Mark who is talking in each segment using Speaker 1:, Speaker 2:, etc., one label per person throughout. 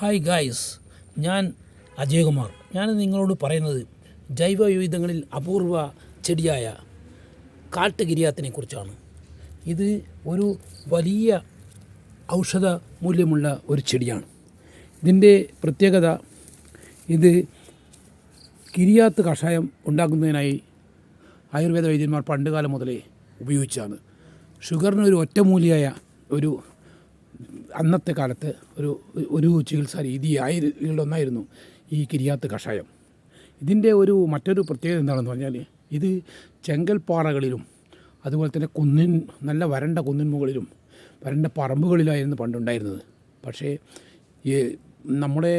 Speaker 1: Hi guys ഞാൻ അജയകുമാർ ഞാൻ നിങ്ങളോട് പറയുന്നത് ജൈവ വിവിധങ്ങളിൽ അപൂർവ ചെടിയായ കാട്ടുകിരിയാത്തിനെ കുറിച്ചാണ്. ഇത് ഒരു വലിയ ഔഷധ മൂല്യമുള്ള ഒരു ചെടിയാണ്. ഇതിന്റെ പ്രത്യേകത ഇത് കിരിയാത്ത് കഷായം ഉണ്ടാക്കുന്നതിനായി ആയുർവേദ വൈദ്യന്മാർ പണ്ടുകാലം മുതലേ ഉപയോഗിച്ചാണ് ഷുഗറിന് ഒരു ഒറ്റമൂലിയായ ഒരു അന്നത്തെ കാലത്ത് ഒരു ഒരു ചികിത്സാ രീതിയായിരുന്നൊന്നായിരുന്നു ഈ കിരിയാത്ത് കഷായം. ഇതിന്റെ ഒരു മറ്റൊരു പ്രത്യേകത എന്താണെന്ന് പറഞ്ഞാൽ ഇത് ചെങ്കൽപ്പാറകളിലും അതുപോലെ തന്നെ കുന്നിൻ നല്ല വരണ്ട കുന്നിൻ മുകളിലും വരണ്ട പറമ്പുകളിലായിരുന്നു പണ്ടുണ്ടായിരുന്നത്. പക്ഷേ ഈ നമ്മുടെ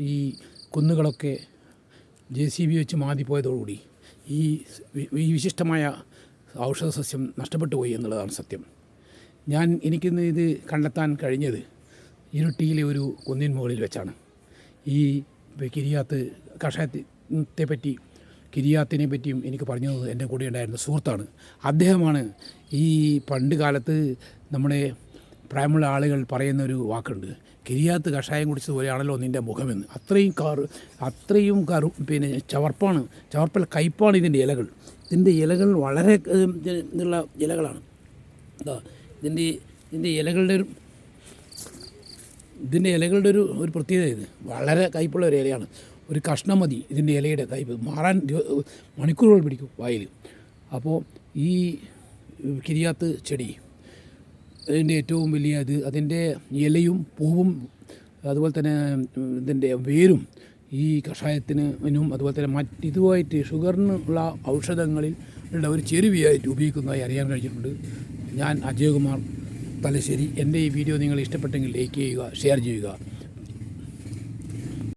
Speaker 1: ഈ കുന്നുകളൊക്കെ ജെ സി ബി വെച്ച് മാതിപ്പോയതോടുകൂടി ഈ ഈ വിശിഷ്ടമായ ഔഷധ സസ്യം നഷ്ടപ്പെട്ടു പോയി എന്നുള്ളതാണ് സത്യം. ഞാൻ എനിക്കിന്ന് ഇത് കണ്ടെത്താൻ കഴിഞ്ഞത് ഇരുട്ടിയിലെ ഒരു കുന്നിൻ മുകളിൽ വെച്ചാണ്. ഈ കിരിയാത്ത് കഷായത്തെ പറ്റി കിരിയാത്തിനെ പറ്റിയും എനിക്ക് പറഞ്ഞു തന്നത് എന്റെ കൂടെ ഉണ്ടായിരുന്ന സുഹൃത്താണ്. അദ്ദേഹമാണ് ഈ പണ്ട് കാലത്ത് നമ്മുടെ പ്രായമുള്ള ആളുകൾ പറയുന്ന ഒരു വാക്കുണ്ട്. കിരിയാത്ത് കഷായം കുടിച്ചതുപോലെയാണല്ലോ നിന്റെ മുഖമെന്ന്. അത്രയും കാറ് അത്രയും കറു പിന്നെ ചവർപ്പാണ് ചവർപ്പൽ കയ്പാണ് ഇതിന്റെ ഇലകൾ. ഇതിന്റെ ഇലകൾ വളരെ ഉള്ള ഇലകളാണ്. ഇതിന്റെ ഇതിന്റെ ഇലകളുടെ ഒരു ഇതിന്റെ ഇലകളുടെ ഒരു ഒരു പ്രത്യേകത ഇത്. വളരെ കയ്പുള്ള ഒരു ഇലയാണ്. ഒരു കഷ്ണം മതി ഇതിന്റെ ഇലയുടെ കയ്പ്. മാറാൻ മണിക്കൂറുകൾ പിടിക്കും വായിൽ. അപ്പോൾ ഈ കിരിയാത്ത് ചെടി അതിന്റെ ഏറ്റവും വലിയ ഇത് അതിന്റെ ഇലയും പൂവും അതുപോലെ തന്നെ ഇതിന്റെ വേരും ഈ കഷായത്തിനും അതുപോലെ തന്നെ മറ്റ് ഇതുമായിട്ട് ഷുഗറിനുള്ള ഔഷധങ്ങളിൽ ഉള്ള ഒരു ചെരുവിയായിട്ട് ഉപയോഗിക്കുന്നതായി അറിയാൻ കഴിഞ്ഞിട്ടുണ്ട്. ഞാൻ അജയകുമാർ തലശ്ശേരി. എന്റെ ഈ വീഡിയോ നിങ്ങൾ ഇഷ്ടപ്പെട്ടെങ്കിൽ ലൈക്ക് ചെയ്യുക ഷെയർ ചെയ്യുക.